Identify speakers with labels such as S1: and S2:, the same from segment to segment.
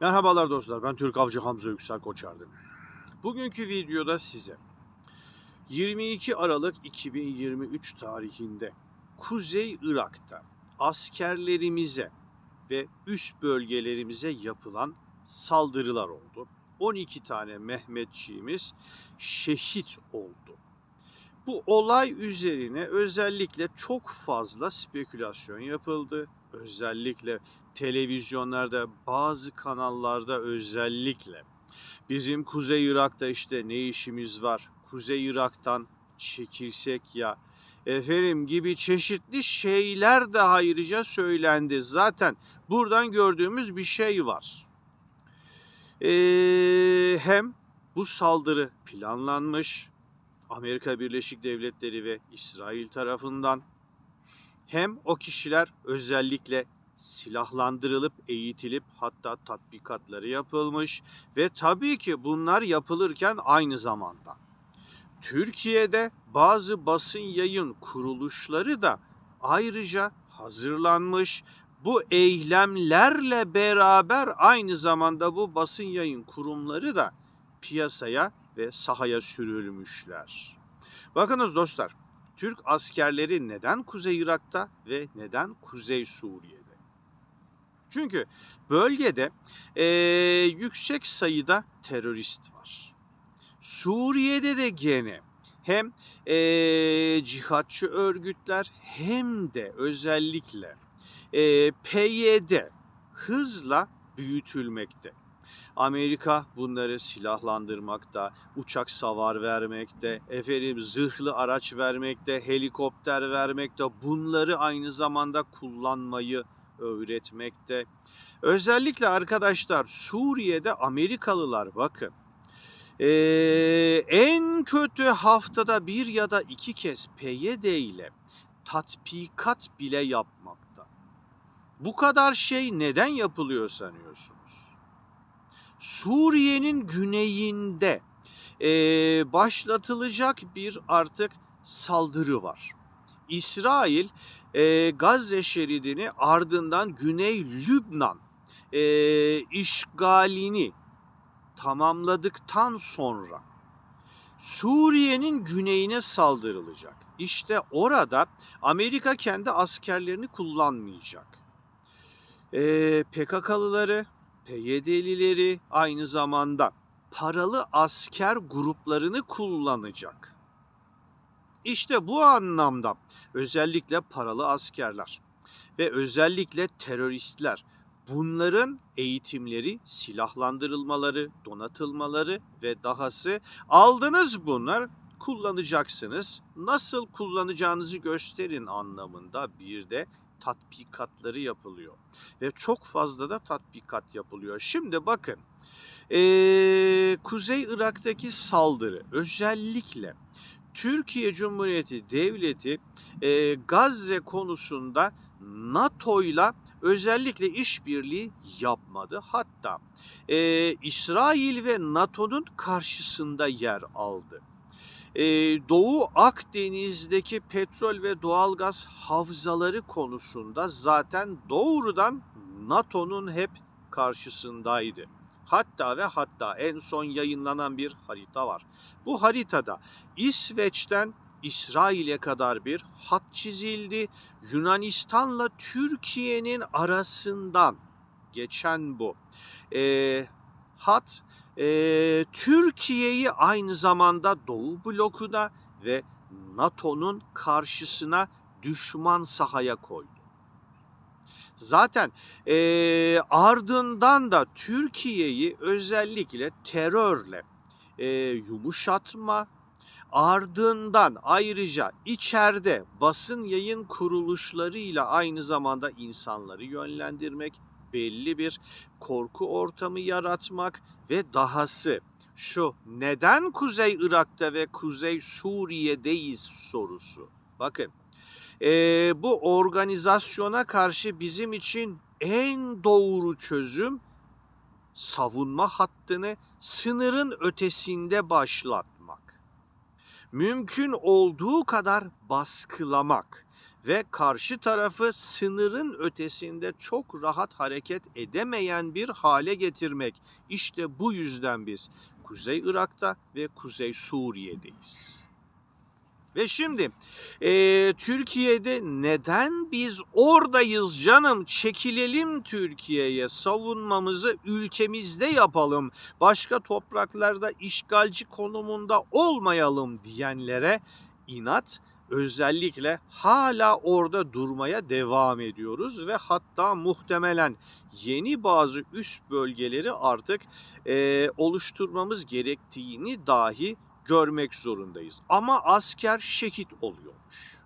S1: Merhabalar dostlar, ben Türk Avcı Hamza Yüksel Koçardım. Bugünkü videoda size 22 Aralık 2023 tarihinde Kuzey Irak'ta askerlerimize ve üst bölgelerimize yapılan saldırılar oldu. 12 tane Mehmetçiğimiz şehit oldu. Bu olay üzerine özellikle çok fazla spekülasyon yapıldı. Özellikle televizyonlarda bazı kanallarda özellikle bizim Kuzey Irak'ta işte ne işimiz var? Kuzey Irak'tan çekilsek ya efendim gibi çeşitli şeyler de ayrıca söylendi. Zaten buradan gördüğümüz bir şey var. Ee, hem bu saldırı planlanmış Amerika Birleşik Devletleri ve İsrail tarafından hem o kişiler özellikle silahlandırılıp eğitilip hatta tatbikatları yapılmış ve tabii ki bunlar yapılırken aynı zamanda Türkiye'de bazı basın yayın kuruluşları da ayrıca hazırlanmış. Bu eylemlerle beraber aynı zamanda bu basın yayın kurumları da piyasaya ve sahaya sürülmüşler. Bakınız dostlar, Türk askerleri neden Kuzey Irak'ta ve neden Kuzey Suriye'de? Çünkü bölgede eee, yüksek sayıda terörist var. Suriye'de de gene hem eee, cihatçı örgütler hem de özellikle eee, PYD hızla büyütülmekte. Amerika bunları silahlandırmakta, uçak savar vermekte, efendim zırhlı araç vermekte, helikopter vermekte. Bunları aynı zamanda kullanmayı öğretmekte. Özellikle arkadaşlar Suriye'de Amerikalılar bakın. Ee, en kötü haftada bir ya da iki kez PYD ile tatbikat bile yapmakta. Bu kadar şey neden yapılıyor sanıyorsunuz? Suriye'nin güneyinde ee, başlatılacak bir artık saldırı var. İsrail e, Gazze şeridini ardından Güney Lübnan e, işgalini tamamladıktan sonra Suriye'nin güneyine saldırılacak. İşte orada Amerika kendi askerlerini kullanmayacak. E, PKK'lıları, PYD'lileri aynı zamanda paralı asker gruplarını kullanacak. İşte bu anlamda özellikle paralı askerler ve özellikle teröristler bunların eğitimleri, silahlandırılmaları, donatılmaları ve dahası aldınız bunlar kullanacaksınız. Nasıl kullanacağınızı gösterin anlamında bir de tatbikatları yapılıyor. Ve çok fazla da tatbikat yapılıyor. Şimdi bakın ee, Kuzey Irak'taki saldırı özellikle Türkiye Cumhuriyeti Devleti e, Gazze konusunda NATO'yla özellikle işbirliği yapmadı. Hatta e, İsrail ve NATO'nun karşısında yer aldı. E, Doğu Akdeniz'deki petrol ve doğalgaz havzaları konusunda zaten doğrudan NATO'nun hep karşısındaydı. Hatta ve hatta en son yayınlanan bir harita var. Bu haritada İsveç'ten İsrail'e kadar bir hat çizildi. Yunanistan'la Türkiye'nin arasından geçen bu e, hat e, Türkiye'yi aynı zamanda Doğu blokuna ve NATO'nun karşısına düşman sahaya koydu. Zaten e, ardından da Türkiye'yi özellikle terörle e, yumuşatma, ardından ayrıca içeride basın yayın kuruluşlarıyla aynı zamanda insanları yönlendirmek, belli bir korku ortamı yaratmak ve dahası şu neden Kuzey Irak'ta ve Kuzey Suriye'deyiz sorusu. Bakın e, bu organizasyona karşı bizim için en doğru çözüm savunma hattını sınırın ötesinde başlatmak. Mümkün olduğu kadar baskılamak ve karşı tarafı sınırın ötesinde çok rahat hareket edemeyen bir hale getirmek. İşte bu yüzden biz Kuzey Irak'ta ve Kuzey Suriye'deyiz. Ve şimdi e, Türkiye'de neden biz oradayız canım? Çekilelim Türkiye'ye savunmamızı ülkemizde yapalım. Başka topraklarda işgalci konumunda olmayalım diyenlere inat özellikle hala orada durmaya devam ediyoruz ve hatta muhtemelen yeni bazı üst bölgeleri artık e, oluşturmamız gerektiğini dahi görmek zorundayız. Ama asker şehit oluyormuş.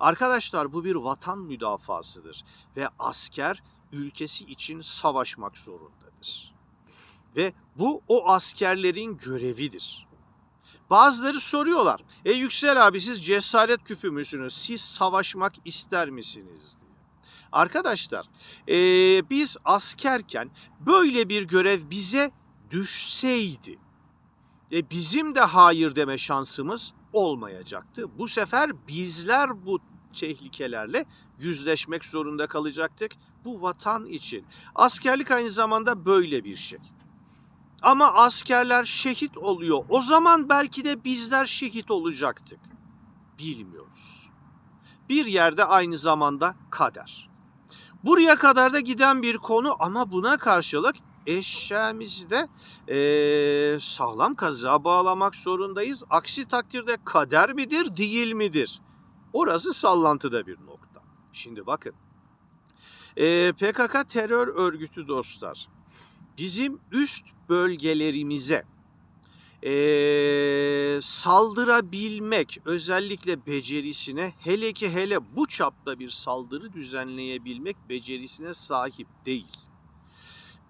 S1: Arkadaşlar bu bir vatan müdafasıdır ve asker ülkesi için savaşmak zorundadır. Ve bu o askerlerin görevidir. Bazıları soruyorlar. E Yüksel abi siz cesaret küpü müsünüz? Siz savaşmak ister misiniz diye. Arkadaşlar e, biz askerken böyle bir görev bize düşseydi e, bizim de hayır deme şansımız olmayacaktı. Bu sefer bizler bu tehlikelerle yüzleşmek zorunda kalacaktık bu vatan için. Askerlik aynı zamanda böyle bir şey. Ama askerler şehit oluyor. O zaman belki de bizler şehit olacaktık. Bilmiyoruz. Bir yerde aynı zamanda kader. Buraya kadar da giden bir konu ama buna karşılık eşyamızı da e, sağlam kazığa bağlamak zorundayız. Aksi takdirde kader midir değil midir? Orası sallantıda bir nokta. Şimdi bakın. E, PKK terör örgütü dostlar bizim üst bölgelerimize e, saldırabilmek özellikle becerisine hele ki hele bu çapta bir saldırı düzenleyebilmek becerisine sahip değil.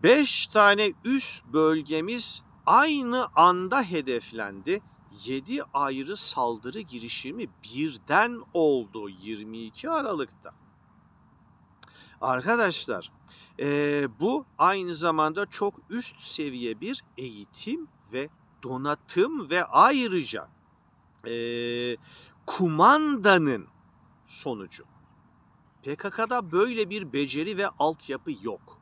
S1: Beş tane üst bölgemiz aynı anda hedeflendi. 7 ayrı saldırı girişimi birden oldu 22 Aralık'ta. Arkadaşlar e, bu aynı zamanda çok üst seviye bir eğitim ve donatım ve ayrıca e, kumandanın sonucu. PKK'da böyle bir beceri ve altyapı yok.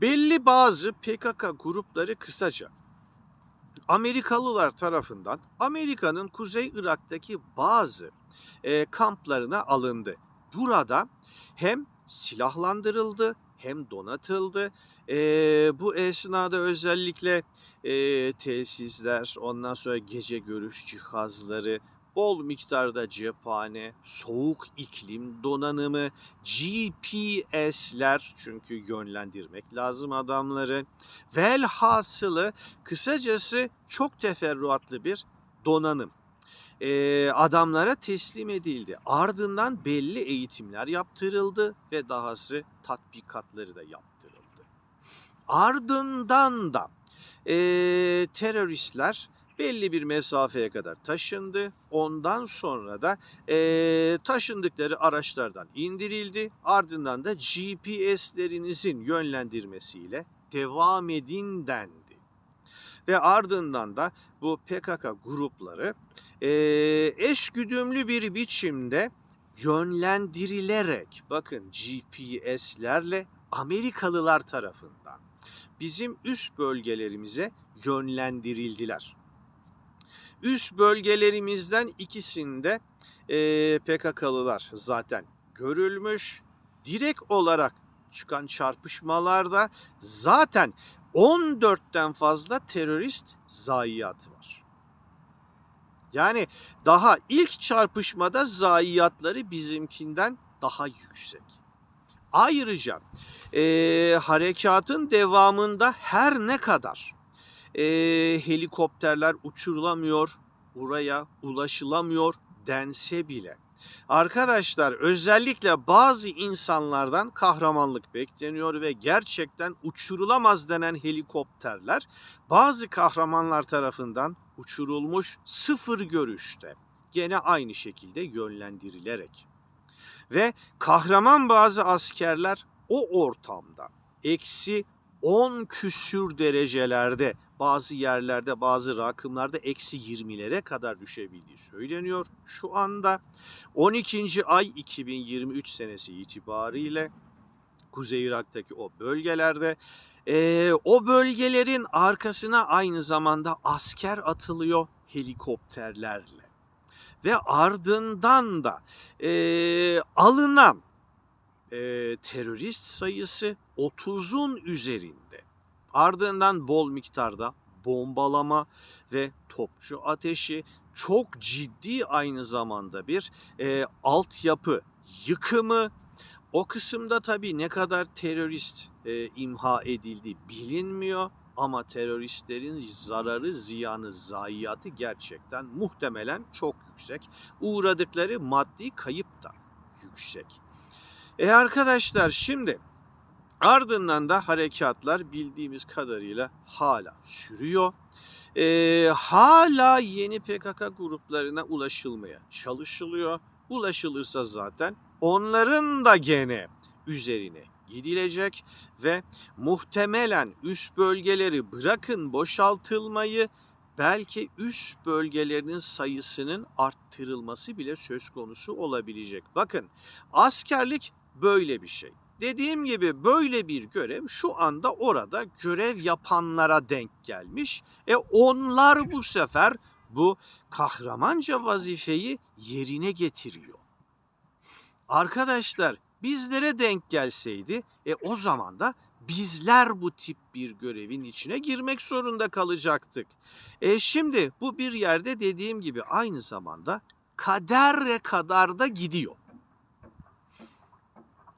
S1: Belli bazı PKK grupları kısaca Amerikalılar tarafından Amerika'nın Kuzey Irak'taki bazı e, kamplarına alındı. Burada hem silahlandırıldı hem donatıldı. E, bu esnada özellikle e, tesisler, ondan sonra gece görüş cihazları, bol miktarda cephane, soğuk iklim donanımı, GPS'ler çünkü yönlendirmek lazım adamları. Velhasılı kısacası çok teferruatlı bir donanım e, adamlara teslim edildi. Ardından belli eğitimler yaptırıldı ve dahası tatbikatları da yaptırıldı. Ardından da e, teröristler belli bir mesafeye kadar taşındı. Ondan sonra da e, taşındıkları araçlardan indirildi. Ardından da GPS'lerinizin yönlendirmesiyle devam edin dendi. Ve ardından da bu PKK grupları e, eş güdümlü bir biçimde yönlendirilerek bakın GPS'lerle Amerikalılar tarafından bizim üst bölgelerimize yönlendirildiler. Üst bölgelerimizden ikisinde e, PKK'lılar zaten görülmüş. Direkt olarak çıkan çarpışmalarda zaten 14'ten fazla terörist zayiatı var. Yani daha ilk çarpışmada zayiatları bizimkinden daha yüksek. Ayrıca e, harekatın devamında her ne kadar e, helikopterler uçurulamıyor, buraya ulaşılamıyor dense bile Arkadaşlar özellikle bazı insanlardan kahramanlık bekleniyor ve gerçekten uçurulamaz denen helikopterler bazı kahramanlar tarafından uçurulmuş sıfır görüşte. Gene aynı şekilde yönlendirilerek. Ve kahraman bazı askerler o ortamda eksi 10 küsür derecelerde bazı yerlerde bazı rakımlarda eksi 20'lere kadar düşebildiği söyleniyor. Şu anda 12. ay 2023 senesi itibariyle Kuzey Irak'taki o bölgelerde eee, o bölgelerin arkasına aynı zamanda asker atılıyor helikopterlerle. Ve ardından da eee, alınan eee, terörist sayısı 30'un üzerinde. Ardından bol miktarda bombalama ve topçu ateşi çok ciddi aynı zamanda bir eee, altyapı yıkımı. O kısımda tabii ne kadar terörist eee, imha edildi bilinmiyor ama teröristlerin zararı, ziyanı, zayiatı gerçekten muhtemelen çok yüksek. Uğradıkları maddi kayıp da yüksek. E arkadaşlar şimdi ardından da harekatlar bildiğimiz kadarıyla hala sürüyor. E, hala yeni PKK gruplarına ulaşılmaya çalışılıyor. Ulaşılırsa zaten onların da gene üzerine gidilecek ve muhtemelen üst bölgeleri bırakın boşaltılmayı belki üst bölgelerinin sayısının arttırılması bile söz konusu olabilecek. Bakın askerlik böyle bir şey. Dediğim gibi böyle bir görev şu anda orada görev yapanlara denk gelmiş. E onlar bu sefer bu kahramanca vazifeyi yerine getiriyor. Arkadaşlar bizlere denk gelseydi e o zaman da bizler bu tip bir görevin içine girmek zorunda kalacaktık. E şimdi bu bir yerde dediğim gibi aynı zamanda kadere kadar da gidiyor.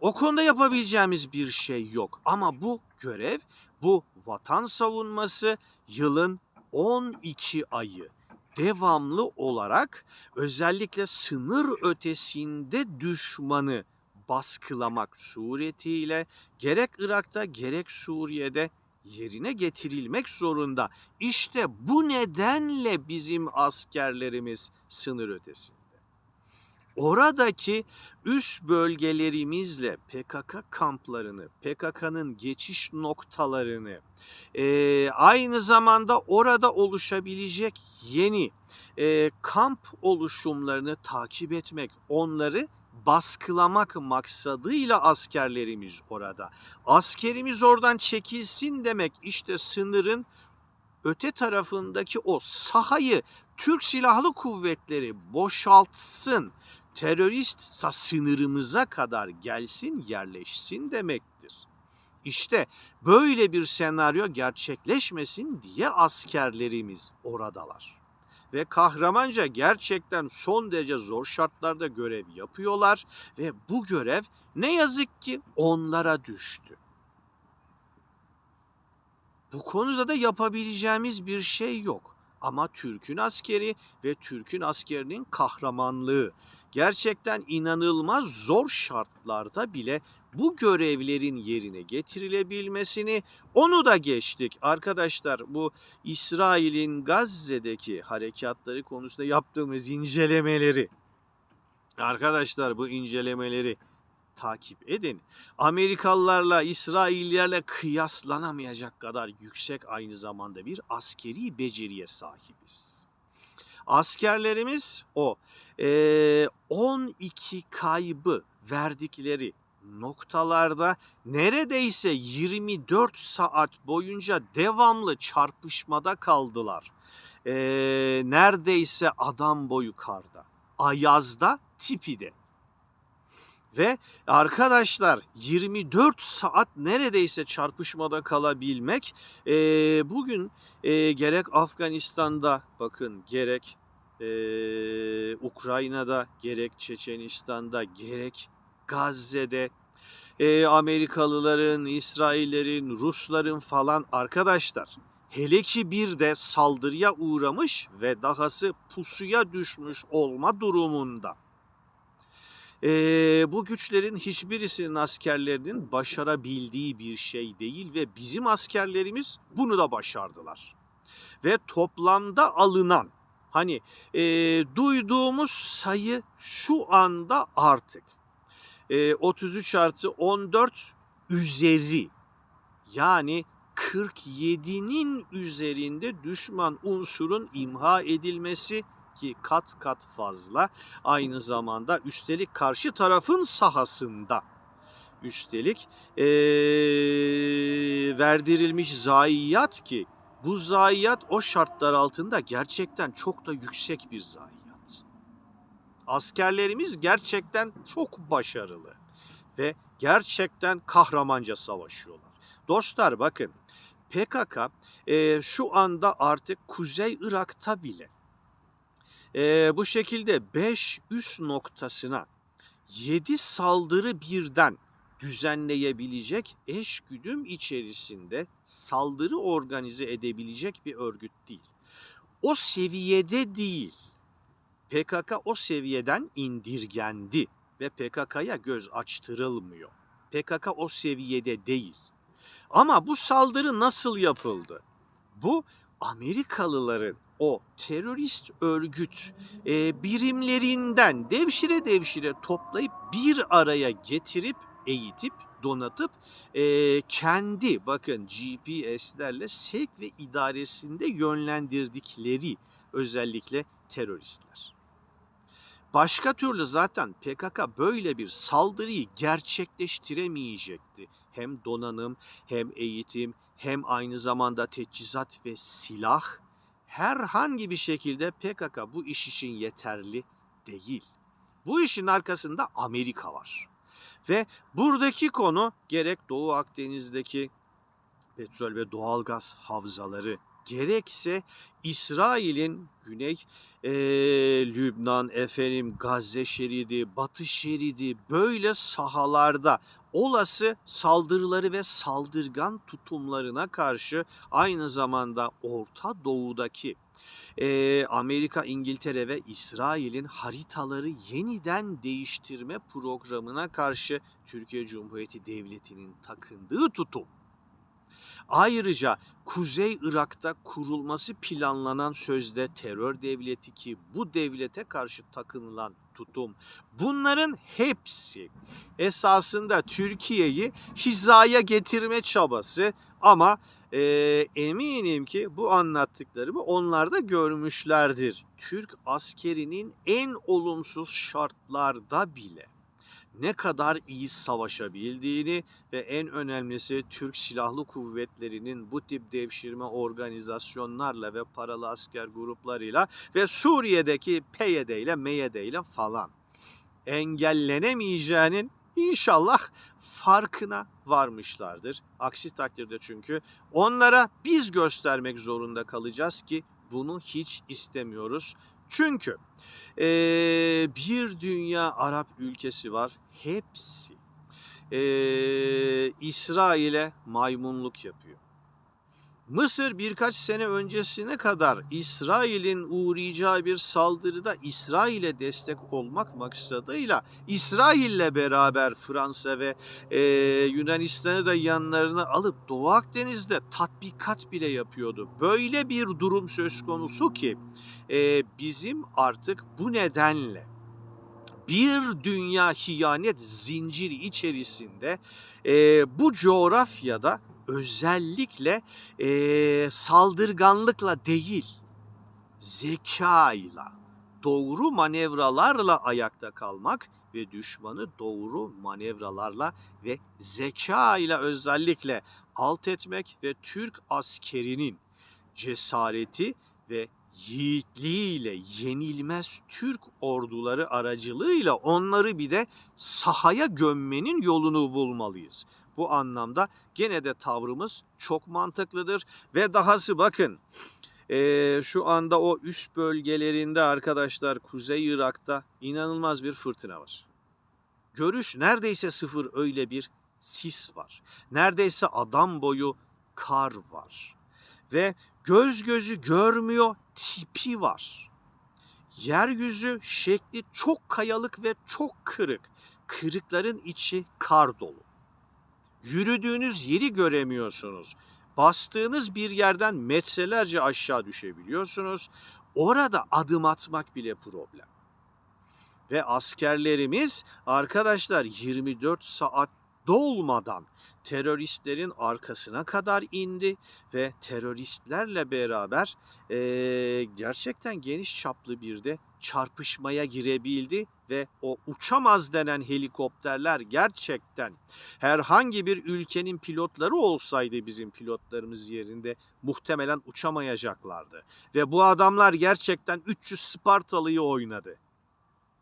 S1: O konuda yapabileceğimiz bir şey yok ama bu görev, bu vatan savunması yılın 12 ayı devamlı olarak özellikle sınır ötesinde düşmanı baskılamak suretiyle gerek Irak'ta gerek Suriye'de yerine getirilmek zorunda. İşte bu nedenle bizim askerlerimiz sınır ötesinde. Oradaki üst bölgelerimizle PKK kamplarını, PKK'nın geçiş noktalarını, eee, aynı zamanda orada oluşabilecek yeni eee, kamp oluşumlarını takip etmek, onları baskılamak maksadıyla askerlerimiz orada. Askerimiz oradan çekilsin demek işte sınırın öte tarafındaki o sahayı Türk Silahlı Kuvvetleri boşaltsın, terörist sınırımıza kadar gelsin, yerleşsin demektir. İşte böyle bir senaryo gerçekleşmesin diye askerlerimiz oradalar. Ve kahramanca gerçekten son derece zor şartlarda görev yapıyorlar ve bu görev ne yazık ki onlara düştü. Bu konuda da yapabileceğimiz bir şey yok. Ama Türk'ün askeri ve Türk'ün askerinin kahramanlığı gerçekten inanılmaz zor şartlarda bile bu görevlerin yerine getirilebilmesini onu da geçtik. Arkadaşlar bu İsrail'in Gazze'deki harekatları konusunda yaptığımız incelemeleri arkadaşlar bu incelemeleri takip edin. Amerikalılarla, İsraillilerle kıyaslanamayacak kadar yüksek aynı zamanda bir askeri beceriye sahibiz. Askerlerimiz o eee, 12 kaybı verdikleri noktalarda neredeyse 24 saat boyunca devamlı çarpışmada kaldılar. Eee, neredeyse adam boyu karda, ayazda, tipide. Ve arkadaşlar 24 saat neredeyse çarpışmada kalabilmek eee, bugün eee, gerek Afganistan'da bakın gerek eee, Ukrayna'da gerek Çeçenistan'da gerek Gazze'de eee, Amerikalıların, İsraillerin, Rusların falan arkadaşlar hele ki bir de saldırıya uğramış ve dahası pusuya düşmüş olma durumunda. Eee, bu güçlerin hiçbirisinin askerlerinin başarabildiği bir şey değil ve bizim askerlerimiz bunu da başardılar. Ve toplamda alınan hani eee, duyduğumuz sayı şu anda artık eee, 33 artı 14 üzeri yani 47'nin üzerinde düşman unsurun imha edilmesi ki kat kat fazla aynı zamanda üstelik karşı tarafın sahasında üstelik eee, verdirilmiş zayiat ki bu zayiat o şartlar altında gerçekten çok da yüksek bir zayiat. Askerlerimiz gerçekten çok başarılı ve gerçekten kahramanca savaşıyorlar. Dostlar bakın PKK eee, şu anda artık Kuzey Irak'ta bile eee, bu şekilde 5 üst noktasına 7 saldırı birden düzenleyebilecek eşgüdüm içerisinde saldırı organize edebilecek bir örgüt değil. O seviyede değil. PKK o seviyeden indirgendi ve PKK'ya göz açtırılmıyor. PKK o seviyede değil. Ama bu saldırı nasıl yapıldı? Bu Amerikalıların o terörist örgüt e, birimlerinden devşire devşire toplayıp bir araya getirip eğitip donatıp e, kendi bakın GPS'lerle sevk ve idaresinde yönlendirdikleri özellikle teröristler. Başka türlü zaten PKK böyle bir saldırıyı gerçekleştiremeyecekti. Hem donanım hem eğitim hem aynı zamanda teçhizat ve silah herhangi bir şekilde PKK bu iş için yeterli değil. Bu işin arkasında Amerika var. Ve buradaki konu gerek Doğu Akdeniz'deki petrol ve doğalgaz havzaları gerekse İsrail'in Güney e, Lübnan, efendim Gazze şeridi, Batı şeridi böyle sahalarda olası saldırıları ve saldırgan tutumlarına karşı aynı zamanda Orta Doğu'daki e, Amerika, İngiltere ve İsrail'in haritaları yeniden değiştirme programına karşı Türkiye Cumhuriyeti Devleti'nin takındığı tutum. Ayrıca Kuzey Irak'ta kurulması planlanan sözde terör devleti ki bu devlete karşı takınılan tutum. Bunların hepsi esasında Türkiye'yi hizaya getirme çabası ama e, eminim ki bu anlattıklarımı onlar da görmüşlerdir. Türk askerinin en olumsuz şartlarda bile ne kadar iyi savaşabildiğini ve en önemlisi Türk Silahlı Kuvvetleri'nin bu tip devşirme organizasyonlarla ve paralı asker gruplarıyla ve Suriye'deki PYD ile MYD ile falan engellenemeyeceğinin inşallah farkına varmışlardır. Aksi takdirde çünkü onlara biz göstermek zorunda kalacağız ki bunu hiç istemiyoruz. Çünkü e, bir dünya Arap ülkesi var. Hepsi e, İsrail'e maymunluk yapıyor. Mısır birkaç sene öncesine kadar İsrail'in uğrayacağı bir saldırıda İsrail'e destek olmak maksadıyla İsrail'le beraber Fransa ve e, Yunanistan'ı da yanlarına alıp Doğu Akdeniz'de tatbikat bile yapıyordu. Böyle bir durum söz konusu ki e, bizim artık bu nedenle bir dünya hiyanet zinciri içerisinde e, bu coğrafyada özellikle e, saldırganlıkla değil, zekayla, doğru manevralarla ayakta kalmak ve düşmanı doğru manevralarla ve zeka ile özellikle alt etmek ve Türk askerinin cesareti ve yiğitliğiyle yenilmez Türk orduları aracılığıyla onları bir de sahaya gömmenin yolunu bulmalıyız. Bu anlamda gene de tavrımız çok mantıklıdır ve dahası bakın e, şu anda o üst bölgelerinde arkadaşlar Kuzey Irak'ta inanılmaz bir fırtına var. Görüş neredeyse sıfır öyle bir sis var. Neredeyse adam boyu kar var. Ve göz gözü görmüyor tipi var. Yeryüzü şekli çok kayalık ve çok kırık. Kırıkların içi kar dolu. Yürüdüğünüz yeri göremiyorsunuz. Bastığınız bir yerden metrelerce aşağı düşebiliyorsunuz. Orada adım atmak bile problem. Ve askerlerimiz arkadaşlar 24 saat dolmadan teröristlerin arkasına kadar indi ve teröristlerle beraber eee, gerçekten geniş çaplı bir de çarpışmaya girebildi ve o uçamaz denen helikopterler gerçekten herhangi bir ülkenin pilotları olsaydı bizim pilotlarımız yerinde muhtemelen uçamayacaklardı. Ve bu adamlar gerçekten 300 Spartalı'yı oynadı.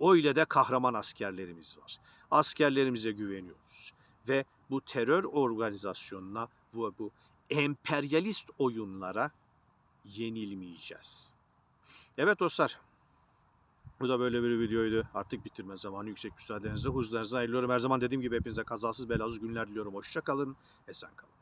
S1: Öyle de kahraman askerlerimiz var. Askerlerimize güveniyoruz. Ve bu terör organizasyonuna bu, bu emperyalist oyunlara yenilmeyeceğiz. Evet dostlar. Bu da böyle bir videoydu. Artık bitirme zamanı yüksek müsaadenizle. Huzurlarınıza ayrılıyorum. Her zaman dediğim gibi hepinize kazasız belasız günler diliyorum. Hoşça kalın. Esen kalın.